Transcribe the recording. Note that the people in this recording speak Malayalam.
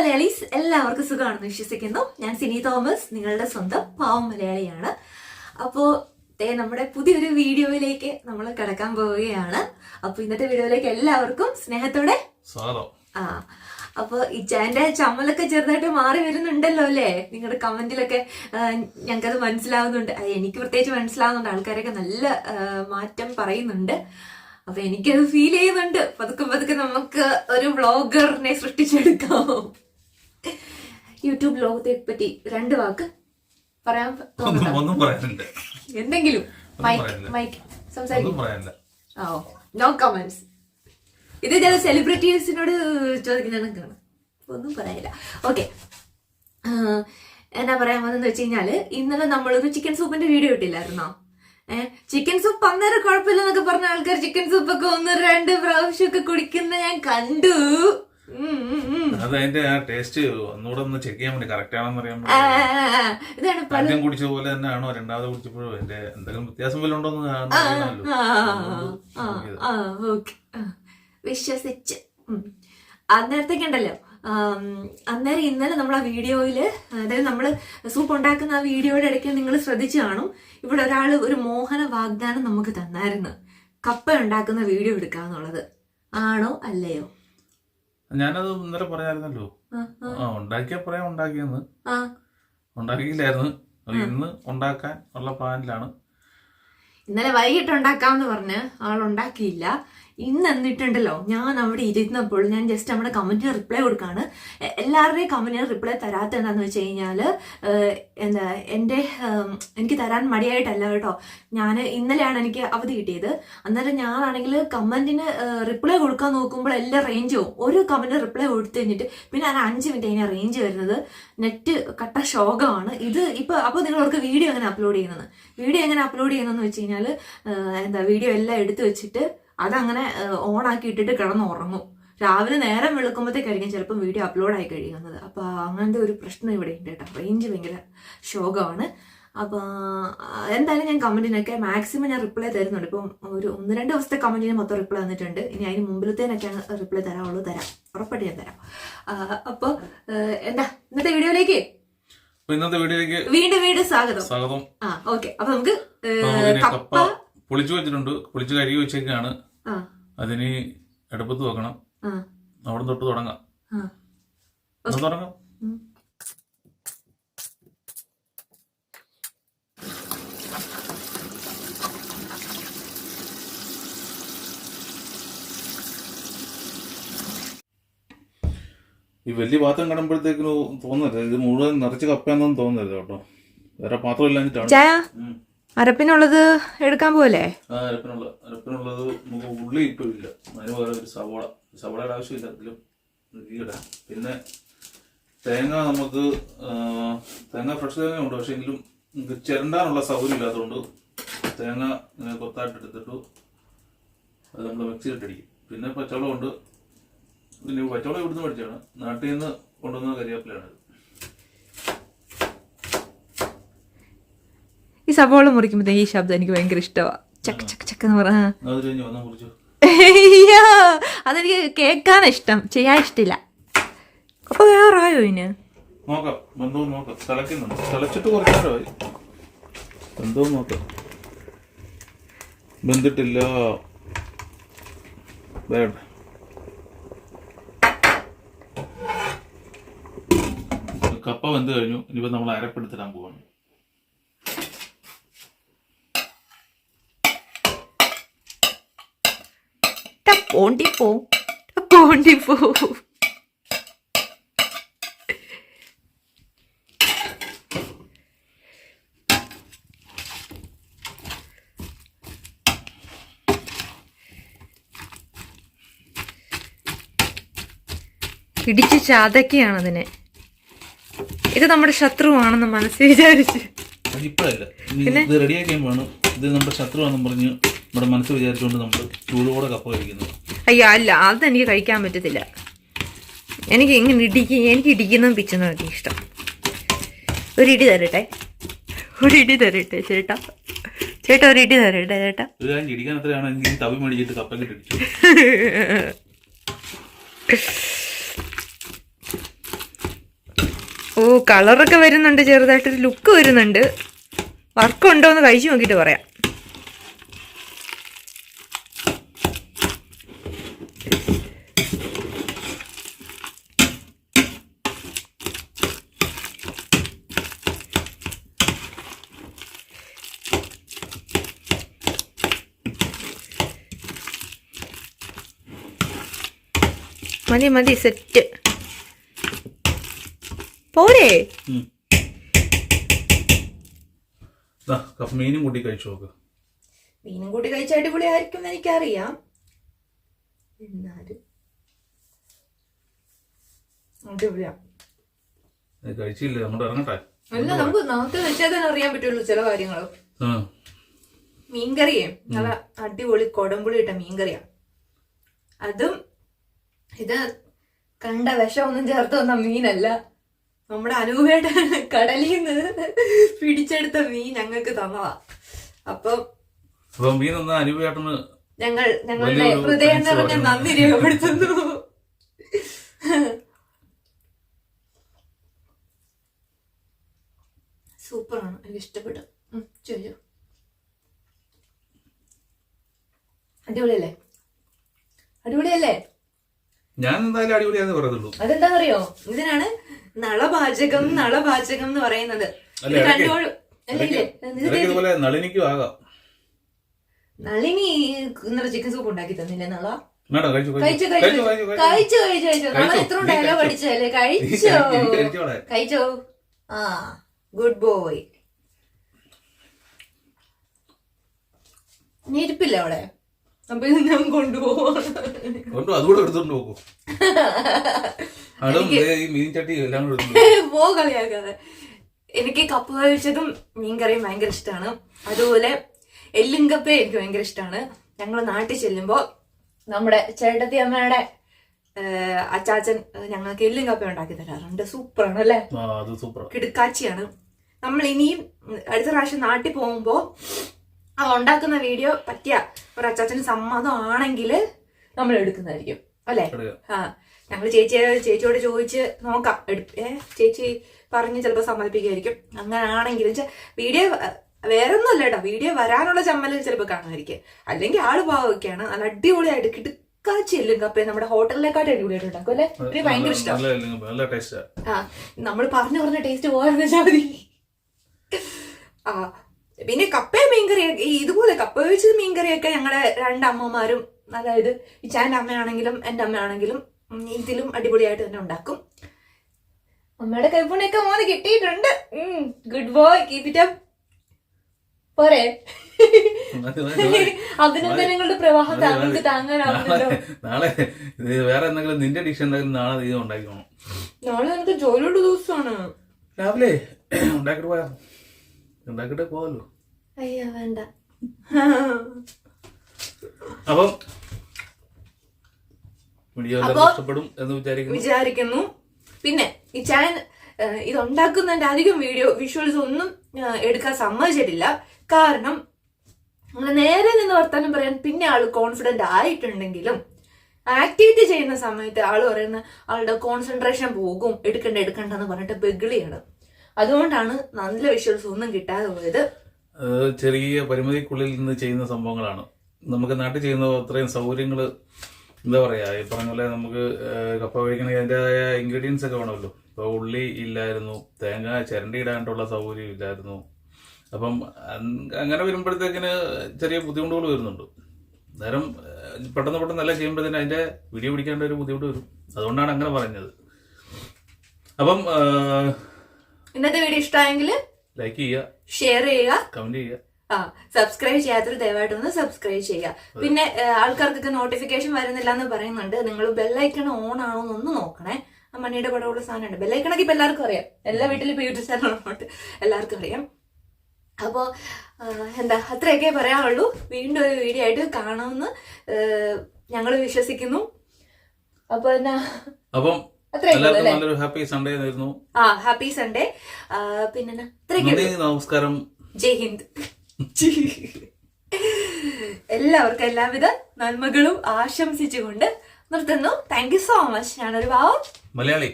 മലയാളീസ് എല്ലാവർക്കും സുഖമാണെന്ന് വിശ്വസിക്കുന്നു. ഞാൻ സിനി തോമസ് നിങ്ങളുടെ സ്വന്തം പാവം മലയാളിയാണ്. അപ്പോൾ ദേ നമ്മുടെ പുതിയൊരു വീഡിയോയിലേക്ക് നമ്മൾ കിടക്കാൻ പോവുകയാണ്. അപ്പോൾ ഇന്നത്തെ വീഡിയോയിലേക്ക് എല്ലാവർക്കും സ്നേഹത്തോടെ ആ അപ്പൊ ഇച്ചാന്റെ ചമ്മലൊക്കെ ചെറുതായിട്ട് മാറി വരുന്നുണ്ടല്ലോ അല്ലേ? നിങ്ങളുടെ കമന്റിലൊക്കെ ഞങ്ങൾക്കത് മനസ്സിലാവുന്നുണ്ട്. അത് എനിക്ക് പ്രത്യേകിച്ച് മനസ്സിലാവുന്നുണ്ട്. ആൾക്കാരൊക്കെ നല്ല മാറ്റം പറയുന്നുണ്ട്. അപ്പൊ എനിക്കത് ഫീൽ ചെയ്യുന്നുണ്ട്. പതുക്കെ പതുക്കെ നമുക്ക് ഒരു വ്ളോഗറിനെ സൃഷ്ടിച്ചെടുക്കാം. യൂട്യൂബ് ലോകത്തെ പറ്റി രണ്ട് വാക്ക് പറയാൻ ഒന്നും എന്തെങ്കിലും? മൈക്ക്. മൈക്ക്. സംസാരിക്കും. ഓ. നോ കമന്റ്സ് ഇത് ചില സെലിബ്രിറ്റീസിനോട് ചോദിക്കുന്നതാണ് ഒന്നും പറയാനില്ല. ഓക്കെ എന്നാ പറയാൻ വന്നെന്ന് വെച്ച് കഴിഞ്ഞാൽ ഇന്നലെ നമ്മളൊരു ചിക്കൻ സൂപ്പിന്റെ വീഡിയോ ഇട്ടില്ലായിരുന്നോ? ഏഹ് ചിക്കൻ സൂപ്പ് അന്നേരം കുഴപ്പമില്ലെന്നൊക്കെ പറഞ്ഞ ആൾക്കാർ ചിക്കൻ സൂപ്പൊക്കെ ഒന്ന് രണ്ട് പ്രാവശ്യമൊക്കെ കുടിക്കുന്ന ഞാൻ കണ്ടു. അത് അതിന്റെ ആ ടേസ്റ്റ് ഒന്നുകൂടെ ഒന്ന് ചെക്ക് ചെയ്യാൻ വേണ്ടി കറക്റ്റ് ആണെന്ന് അറിയാൻ. ഇതാണ് പല ആദ്യം കുടിച്ച പോലെ തന്നെയാണോ രണ്ടാമത് കുടിച്ചപ്പോഴും? അതിന്റെ എന്തെങ്കിലും വ്യത്യാസം വല്ലതും ഉണ്ടോ എന്ന് ആ. വിശ്വസിച്ച്. അന്നേരത്തേക്കുണ്ടല്ലോ അന്നേരം ഇന്നലെ നമ്മൾ ആ വീഡിയോയിൽ അതായത് നമ്മൾ സൂപ്പ് ഉണ്ടാക്കുന്ന ആ വീഡിയോയുടെ ഇടയ്ക്ക് നിങ്ങൾ ശ്രദ്ധിച്ചു കാണും. ഇവിടെ ഒരാൾ ഒരു മോഹന വാഗ്ദാനം നമുക്ക് തന്നായിരുന്നു. കപ്പ ഉണ്ടാക്കുന്ന വീഡിയോ എടുക്കാന്നുള്ളത്. ആണോ അല്ലയോ? ഞാനത് ഇന്നലെ പറയായിരുന്നല്ലോ. ആ, ഉണ്ടാക്കിയ പറയാം ഉണ്ടാക്കിയെന്ന്. ഉണ്ടാക്കിയില്ലായിരുന്നു. ഇന്ന് ഉണ്ടാക്കാൻ ഉള്ള പ്ലാനിലാണ്. ഇന്നലെ വൈകിട്ട് ഉണ്ടാക്കാമെന്ന് പറഞ്ഞ് അവൾ ഉണ്ടാക്കിയില്ല. ഇന്ന് എന്നിട്ടുണ്ടല്ലോ. ഞാൻ അവിടെ ഇരുന്നപ്പോൾ ഞാൻ ജസ്റ്റ് നമ്മുടെ കമന്റിന് റിപ്ലൈ കൊടുക്കാണ്. എല്ലാവരുടെയും കമന്റിന് റിപ്ലൈ തരാത്ത എന്താന്ന് വെച്ച് കഴിഞ്ഞാൽ എന്താ എന്റെ എനിക്ക് തരാൻ മടിയായിട്ടല്ല കേട്ടോ. ഞാൻ ഇന്നലെയാണ് എനിക്ക് അവധി കിട്ടിയത്. അന്നേരം ഞാനാണെങ്കിൽ കമന്റിന് റിപ്ലൈ കൊടുക്കാൻ നോക്കുമ്പോൾ എല്ലാം റേഞ്ച് പോകും ഒരു കമന്റിന് റിപ്ലൈ കൊടുത്തു കഴിഞ്ഞിട്ട് പിന്നെ അത് അഞ്ച് മിനിറ്റ് കഴിഞ്ഞാൽ റേഞ്ച് വരുന്നത്. നെറ്റ് കട്ട ശോകമാണ്. ഇത് ഇപ്പൊ അപ്പോൾ നിങ്ങളവർക്ക് വീഡിയോ എങ്ങനെ അപ്ലോഡ് ചെയ്യുന്നത്? വീഡിയോ എങ്ങനെ അപ്ലോഡ് ചെയ്യുന്നതെന്ന് വെച്ച് കഴിഞ്ഞാൽ എന്താ വീഡിയോ എല്ലാം എടുത്തു വെച്ചിട്ട് അതങ്ങനെ ഓൺ ആക്കി ഇട്ടിട്ട് കിടന്ന് ഉറങ്ങും രാവിലെ നേരം വെളുക്കുമ്പോഴത്തേക്കായിരിക്കും ചിലപ്പോൾ വീഡിയോ അപ്ലോഡ് ആയി കഴിയുന്നത്. അപ്പോൾ അങ്ങനത്തെ ഒരു പ്രശ്നം ഇവിടെ ഉണ്ട് കേട്ടോ. റേഞ്ച് ഭയങ്കര ശോകമാണ്. അപ്പോൾ എന്തായാലും ഞാൻ കമന്റിനൊക്കെ മാക്സിമം ഞാൻ റിപ്ലൈ തരുന്നുണ്ട്. ഇപ്പം ഒരു ഒന്ന് രണ്ട് ദിവസത്തെ കമന്റിന് മൊത്തം റിപ്ലൈ തന്നിട്ടുണ്ട് ഇനി അതിന് മുമ്പിലത്തേനൊക്കെയാണ് റിപ്ലൈ തരാവുള്ളൂ. തരാം. ഉറപ്പായിട്ട് ഞാൻ തരാം. അപ്പോൾ എന്താ? ഇന്നത്തെ വീഡിയോയിലേക്ക്? ഇന്നത്തെ വീഡിയോയിലേക്ക് വീണ്ടും വീണ്ടും സ്വാഗതം. സ്വാഗതം. ആ ഓക്കെ. അപ്പൊ നമുക്ക് കപ്പ പൊളിച്ചു വെച്ചിട്ടുണ്ട്. പൊളിച്ചു കഴുകി വെച്ചേക്കാണ് അതിന് എടുപ്പത്ത് വെക്കണം. ആ. അവിടെ തൊട്ട് തുടങ്ങാം. തുടങ്ങാം. ഈ വലിയ പാത്രം കാണുമ്പോഴത്തേക്കിന് തോന്നരുത് ഇത് മുഴുവൻ നിറച്ച് കപ്പയാണെന്ന് തോന്നരുത് കേട്ടോ. വേറെ പാത്രം ഇല്ലാഞ്ഞിട്ടാണ്. അരപ്പിനുള്ളത് എടുക്കാൻ പോലെ ഇല്ല അതിന് ഒരു ആവശ്യമില്ല. പിന്നെ തേങ്ങ നമുക്ക് തേങ്ങ ഫ്രഷ് തേങ്ങ ഉണ്ട് പക്ഷെ എങ്കിലും ചിരണ്ടാനുള്ള സൗകര്യം ഇല്ലാത്തതുകൊണ്ട് തേങ്ങ ഇങ്ങനെ കൊത്തായിട്ട് എടുത്തിട്ട് അത് നമ്മൾ മിക്സിയിലിട്ടടിക്കും പിന്നെ പച്ചവളം ഉണ്ട്. പിന്നെ പച്ചവളം ഇവിടുന്ന് പഠിച്ചാണ് നാട്ടിൽ നിന്ന് കൊണ്ടുവന്ന കരിവേപ്പിലാണ് സവോള മുറിക്കുമ്പോ ഈ ശബ്ദം എനിക്ക് ഭയങ്കര ഇഷ്ടമാണ് ചക്ക ചക്ക ചക്ക എന്ന് പറഞ്ഞ അതെനിക്ക് കേൾക്കാൻ ഇഷ്ടം. ചെയ്യാൻ ഇഷ്ടമില്ല അപ്പൊ വേറായോ ഇനി? നോക്കാം. നോക്കാം. ബന്ധിട്ടില്ല. വേണ്ട. കപ്പ വെന്ത് കഴിഞ്ഞു. ഇനിയിപ്പോ നമ്മൾ അരപ്പെടുത്തിടാൻ പോവാണ്. പോണ്ടിപ്പോ. പോ ഇടിച്ച് ചാതക്കിയാണ് അതിനെ. ഇത് നമ്മുടെ ശത്രുവാണെന്ന് മനസ്സിൽ വിചാരിച്ചു. പിന്നെ? ഇത് റെഡിയാക്കാൻ വേണം ഇത് നമ്മുടെ ശത്രുവാണെന്ന് പറഞ്ഞ് നമ്മുടെ മനസ്സ് വിചാരിച്ചുകൊണ്ട് നമ്മൾ ചൂടോടെ കപ്പ കഴിക്കുന്നത് അയ്യോ അല്ല അത് എനിക്ക് കഴിക്കാൻ പറ്റത്തില്ല. എനിക്ക് ഇങ്ങനെ ഇടിക്കും എനിക്ക് ഇടിക്കുന്നതും പിച്ചുന്നതൊക്കെ ഇഷ്ടം. ഒരു ഇടി തരട്ടെ. ഒരു ഇടി തരട്ടെ ചേട്ടാ. ചേട്ടാ ഒരു ഇടി തരട്ടെ ചേട്ടാ. ഇടിക്കാൻ തവി മേടിച്ചിട്ട് ഓ കളറൊക്കെ വരുന്നുണ്ട് ചെറുതായിട്ടൊരു ലുക്ക് വരുന്നുണ്ട്. വർക്ക് ഉണ്ടോ എന്ന് കഴിച്ചു നോക്കിയിട്ട് പറയാം. മതി മതി സെറ്റ് പോരെ? ദാ, കപ്പ മീനും കൂട്ടി കഴിച്ചു നോക്ക്. മീനും കൂട്ടി കഴിച്ച അടിപൊളിയായിരിക്കും ആയിരിക്കും എനിക്കറിയാം. എന്നാലും. കഴിച്ചില്ലേ? ഇറങ്ങട്ടെ. അല്ല നമുക്ക് നമുക്ക് വെച്ചാൽ തന്നെ അറിയാൻ പറ്റുള്ളൂ ചില മീൻകറിയേ. നല്ല അടിപൊളി കൊടമ്പുളി ഇട്ട മീൻകറിയാ. അതും ഇത് കണ്ട വിഷമൊന്നും ചേർത്ത് വന്ന മീനല്ല. നമ്മുടെ അനൂപേട്ട കടലിൽ നിന്ന് പിടിച്ചെടുത്ത മീൻ ഞങ്ങൾക്ക് തന്നതാ. അപ്പം അപ്പൊ മീൻ ഒന്ന് അനുഭവേട്ടന് ഞങ്ങൾ ഞങ്ങളുടെ ഹൃദയം നിറഞ്ഞ നന്ദി രേഖപ്പെടുത്തുന്നു. സൂപ്പറാണ്. എനിക്ക് ഇഷ്ടപ്പെട്ടു. ചോദിച്ചോ അടിപൊളിയല്ലേ? അടിപൊളിയല്ലേ? ഞാൻ എന്തായാലും അടിപൊളിയാന്ന് പറയുന്നുള്ളൂ. പറയോ ഇതിനാണ് നളപാചകം നളപാചകം എന്ന് പറയുന്നത്. അല്ല, നളിനിക്കും ആകാം. നളിനി ഇന്നലെ ചിക്കൻ സൂപ്പ് ഉണ്ടാക്കി തന്നില്ലേ നള? മേഡം ഇത്രയും ഡയലോഗ് പഠിച്ചല്ലേ ആ ഗുഡ് ബോയ് നീ അവിടെ? അപ്പൊ ഇത് ഞാൻ അതുകൂടെ എടുത്തോണ്ട് മീൻ ചട്ടി എല്ലാം പോ കളിയാക്കാതെ എനിക്ക് കപ്പ കഴിച്ചതും മീൻകറിയും ഭയങ്കര ഇഷ്ടമാണ് അതുപോലെ എല്ലും കപ്പയും എനിക്ക് ഭയങ്കര ഇഷ്ടമാണ് ഞങ്ങൾ നാട്ടിൽ ചെല്ലുമ്പോ നമ്മുടെ ചേട്ടത്തി അമ്മയുടെ അച്ചാച്ചൻ ഞങ്ങൾക്ക് എല്ലും കപ്പ ഉണ്ടാക്കി തരാറുണ്ട്. സൂപ്പറാണ് അല്ലേ? കിടുക്കാച്ചിയാണ്. നമ്മൾ ഇനിയും അടുത്ത പ്രാവശ്യം നാട്ടിൽ പോകുമ്പോ ആ ഉണ്ടാക്കുന്ന വീഡിയോ പറ്റിയ ഒരു അച്ചാച്ചന് സമ്മതം ആണെങ്കിൽ നമ്മൾ എടുക്കുന്നതായിരിക്കും. അല്ലേ? ആ ഞങ്ങൾ ചേച്ചിയെ ചേച്ചിയോട് ചോദിച്ച് നോക്കാം. ഏ ചേച്ചി പറഞ്ഞ് ചിലപ്പോൾ സമ്മതിപ്പിക്കുമായിരിക്കും. അങ്ങനെ ആണെങ്കിൽ വീഡിയോ വേറെ ഒന്നുമല്ല കേട്ടോ. വീഡിയോ വരാനുള്ള ചമ്മലിൽ ചിലപ്പോൾ കാണുമായിരിക്കും. അല്ലെങ്കിൽ ആൾ പാവൊക്കെയാണ് നല്ല അടിപൊളിയായിട്ട് കിടുക്കാച്ചി എല്ലും കപ്പയും നമ്മുടെ ഹോട്ടലിലേക്കാട്ട് അടിപൊളിയായിട്ട് ഉണ്ടാക്കും അല്ലേ? എനിക്ക് ഭയങ്കര ഇഷ്ടം. ആ. നമ്മൾ പറഞ്ഞു പറഞ്ഞ ടേസ്റ്റ് പോകാന്ന് വെച്ചാൽ മതി. ആ പിന്നെ കപ്പയും മീൻകറിയൊക്കെ ഈ ഇതുപോലെ കപ്പ വെച്ച് മീൻകറിയൊക്കെ ഞങ്ങളുടെ രണ്ടമ്മമാരും അതായത് ഇച്ചാന്റെ അമ്മയാണെങ്കിലും എന്റെ അമ്മയാണെങ്കിലും ഇതിലും അടിപൊളിയായിട്ട് തന്നെ ഉണ്ടാക്കും. അമ്മയുടെ കൈപ്പുണിയൊക്കെ മോന് കിട്ടിയിട്ടുണ്ട്. Good boy keep it up പോരെ. അഭിനന്ദനങ്ങളുടെ പ്രവാഹം താങ്കൾക്ക്. താങ്ങാനാവുന്നല്ലോ? നാളെ വേറെ എന്തെങ്കിലും നിന്റെ ഡിഷ് എന്തെങ്കിലും നാളെ ഉണ്ടാക്കിക്കോണം. നാളെ എനിക്ക് ജോലിയുള്ള ദിവസമാണ്. രാവിലെ ഉണ്ടാക്കിട്ട് പോയാ ഉണ്ടാക്കിട്ട് പോവല്ലോ. അയ്യോ വേണ്ട. അപ്പം വീഡിയോ ഇഷ്ടപ്പെടും എന്ന് വിചാരിക്കുന്നു. വിചാരിക്കുന്നു. പിന്നെ ഈ ചാനൽ ഇത് ഉണ്ടാക്കുന്നതിന്റെ അധികം വീഡിയോ വിഷ്വൽസ് ഒന്നും എടുക്കാൻ സമ്മതിച്ചിട്ടില്ല. കാരണം നമ്മൾ നേരെ നിന്ന് വർത്തമാനം പറയാൻ പിന്നെ ആൾ കോൺഫിഡന്റ് ആയിട്ടുണ്ടെങ്കിലും ആക്ടിവിറ്റി ചെയ്യുന്ന സമയത്ത് ആൾ പറയുന്ന ആളുടെ കോൺസെൻട്രേഷൻ പോകും എടുക്കണ്ട എടുക്കണ്ട എന്ന് പറഞ്ഞിട്ട് ബെഗിളിയാണ് അതുകൊണ്ടാണ് നല്ല വിഷ്വൽസ് ഒന്നും കിട്ടാതെ പോയത്. ചെറിയ പരിമിതിക്കുള്ളിൽ നിന്ന് ചെയ്യുന്ന സംഭവങ്ങളാണ്. നമുക്ക് നാട്ടിൽ ചെയ്യുന്ന അത്രയും സൗകര്യങ്ങൾ എന്താ പറയാ ഈ പറഞ്ഞ പോലെ നമുക്ക് കപ്പ കഴിക്കണമെങ്കിൽ അതിന്റെതായ ഇൻഗ്രീഡിയൻസ് ഒക്കെ വേണമല്ലോ. ഇപ്പോൾ ഉള്ളി ഇല്ലായിരുന്നു തേങ്ങ ചിരണ്ടി ഇടാനുള്ള സൗകര്യം ഇല്ലായിരുന്നു. അപ്പം അങ്ങനെ വരുമ്പോഴത്തേക്കിന് ചെറിയ ബുദ്ധിമുട്ടുകൾ വരുന്നുണ്ട്. നേരം പെട്ടെന്ന് പെട്ടെന്ന് നല്ല ചെയ്യുമ്പോഴത്തേന് അതിന്റെ വീഡിയോ പിടിക്കേണ്ട ഒരു ബുദ്ധിമുട്ട് വരും. അതുകൊണ്ടാണ് അങ്ങനെ പറഞ്ഞത്. അപ്പം ഇന്നത്തെ വീഡിയോ ഇഷ്ടമായെങ്കിൽ ലൈക്ക് ചെയ്യുക. ഷെയർ ചെയ്യുക. കമന്റ് ചെയ്യുക. ആ സബ്സ്ക്രൈബ് ചെയ്യാത്തൊരു ദയവായിട്ട് ഒന്ന് സബ്സ്ക്രൈബ് ചെയ്യുക. പിന്നെ ആൾക്കാർക്കൊക്കെ നോട്ടിഫിക്കേഷൻ വരുന്നില്ല എന്ന് പറയുന്നുണ്ട്. നിങ്ങൾ ബെല്ലൈക്കൺ ഓൺ ആണോ എന്നൊന്ന് നോക്കണേ. ആ മണിയുടെ പടമുള്ള സാധനമുണ്ട്. ബെല്ലൈക്കണൊക്കെ ഇപ്പൊ എല്ലാവർക്കും അറിയാം. എല്ലാ വീട്ടിലും ഇപ്പൊ യൂട്യൂബ് ചാനലുണ്ട് എല്ലാവർക്കും അറിയാം. അപ്പോൾ എന്താ അത്രയൊക്കെ പറയാനുള്ളൂ. വീണ്ടും ഒരു വീഡിയോ ആയിട്ട് കാണുമെന്ന് ഞങ്ങൾ വിശ്വസിക്കുന്നു. അപ്പൊ എന്നാ? അപ്പം നല്ലൊരു ഹാപ്പി സൺഡേ ആയിരുന്നു. ആ ഹാപ്പി സൺഡേ പിന്നെ നമസ്കാരം. ജയ് ഹിന്ദ്. എല്ലാവർക്കും എല്ലാവിധ നന്മകളും ആശംസിച്ചുകൊണ്ട് നിർത്തുന്നു. താങ്ക് യു സോ മച്ച് ഞാനൊരു ഭാവം മലയാളി.